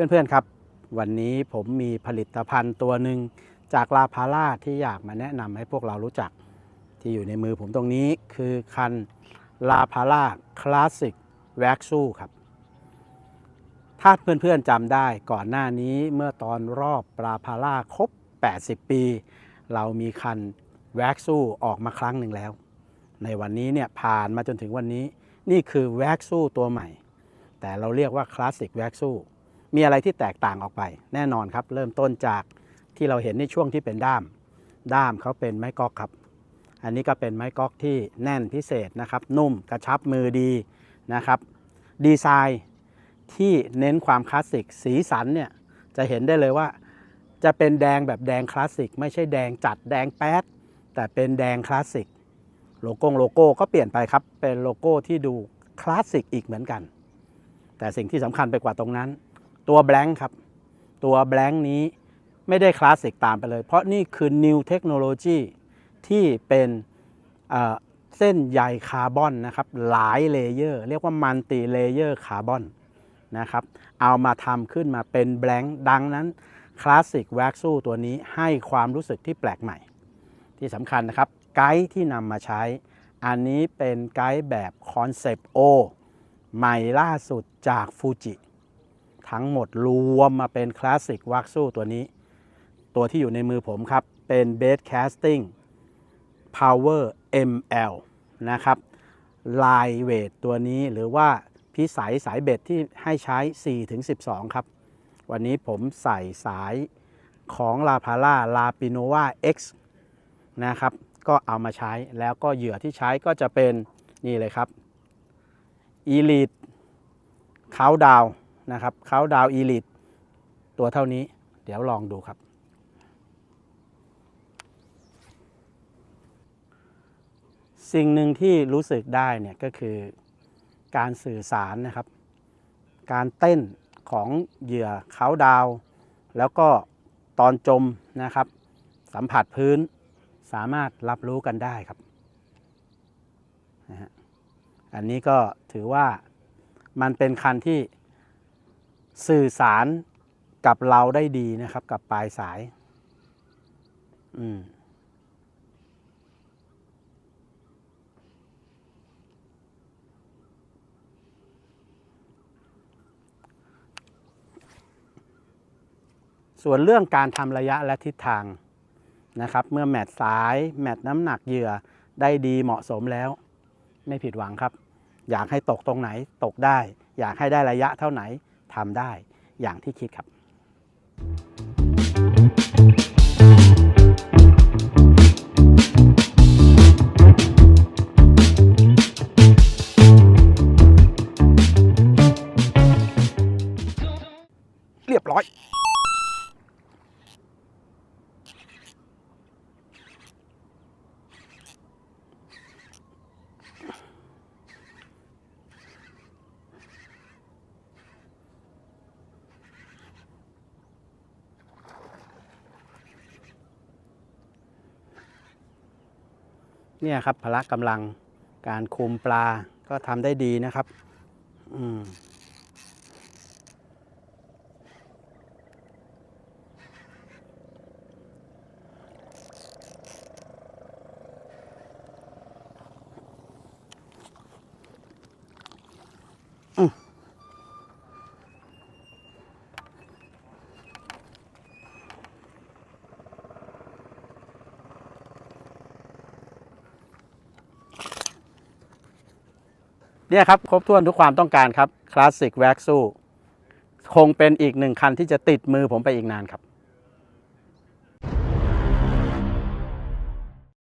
เพื่อนๆครับ วันนี้ผมมีผลิตภัณฑ์ตัวหนึ่งจากลาพาร่าที่อยากมาแนะนำให้พวกเรารู้จัก ที่อยู่ในมือผมตรงนี้คือคันลาพาร่าคลาสสิกแว็กซูครับ ถ้าเพื่อนๆจำได้ก่อนหน้านี้เมื่อตอนรอบลาพาร่าครบ 80 ปี เรามีคันแว็กซูออกมาครั้งหนึ่งแล้ว ในวันนี้เนี่ยผ่านมาจนถึงวันนี้นี่คือแว็กซูตัวใหม่ แต่เราเรียกว่าคลาสสิกแว็กซู มีอะไรที่แตกต่างออกไป แน่นอนครับ เริ่มต้นจากที่เราเห็นในช่วงที่เป็นด้าม ด้ามเขาเป็นไม้ก๊อกครับ อันนี้ก็เป็นไม้ก๊อกที่แน่นพิเศษนะครับ นุ่มกระชับมือดีนะครับ ดีไซน์ที่เน้นความคลาสสิกสีสันเนี่ยจะเห็นได้เลยว่า จะเป็นแดงแบบแดงคลาสสิกไม่ใช่แดงจัดแดงแป๊ดแต่เป็นแดงคลาสสิกโลโก้โลโก้ก็เปลี่ยนไปครับ เป็นโลโก้ที่ดูคลาสสิกอีกเหมือนกัน แต่สิ่งที่สำคัญไปกว่าตรงนั้น ตัวแบงค์ครับ ตัวแบงค์นี้ไม่ได้คลาสสิกตามไปเลย เพราะนี่คือ New Technology ที่เป็นเส้นใยคาร์บอนนะครับ หลายเลเยอร์ เรียกว่ามัลติเลเยอร์คาร์บอนนะครับ เอามาทำขึ้นมาเป็นแบงค์ดังนั้นคลาสสิกแว็กซูตัวนี้ให้ความรู้สึกที่แปลกใหม่ ที่สำคัญนะครับ ไกด์ที่นำมาใช้ อันนี้เป็นไกด์แบบคอนเซปต์โอใหม่ล่าสุดจากฟูจิ ทั้งหมดรวมมาเป็นคลาสสิกวักซูตัวนี้ ตัวที่อยู่ในมือผมครับ เป็นเบสแคสติ้ง Power ML นะครับลายเวทตัวนี้หรือว่าพิสัยสายเบ็ดที่ให้ใช้ 4-12 ครับ วันนี้ผมใส่สายของ La p a l a La p i n o v a X นะครับ ก็เอามาใช้แล้วก็เหยื่อที่ใช้ก็จะเป็นนี่เลยครับ Elite เขาดาว นะครับเขาดาว Elite ตัวเท่านี้ เดี๋ยวลองดูครับ สิ่งหนึ่งที่รู้สึกได้เนี่ยก็คือการสื่อสารนะครับ การเต้นของเหยื่อเขาดาว แล้วก็ตอนจมนะครับ สัมผัสพื้นสามารถรับรู้กันได้ครับนะฮะอันนี้ก็ถือว่ามันเป็นคันที่ สื่อสารกับเราได้ดีนะครับ กับปลายสาย อืมส่วนเรื่องการทำระยะและทิศทางนะครับ เมื่อแมตช์สายแมตช์น้ำหนักเหยื่อได้ดีเหมาะสมแล้ว ไม่ผิดหวังครับ อยากให้ตกตรงไหนตกได้ อยากให้ได้ระยะเท่าไหน ทำได้อย่างที่คิดครับ เรียบร้อย เนี่ยครับพละกำลังการคุมปลาก็ทำได้ดีนะครับ อืม เนี่ยครับครบถ้วนทุกความต้องการครับคลาสสิกแว็กซูคงเป็นอีกหนึ่งคันที่จะติดมือผมไปอีกนานครับ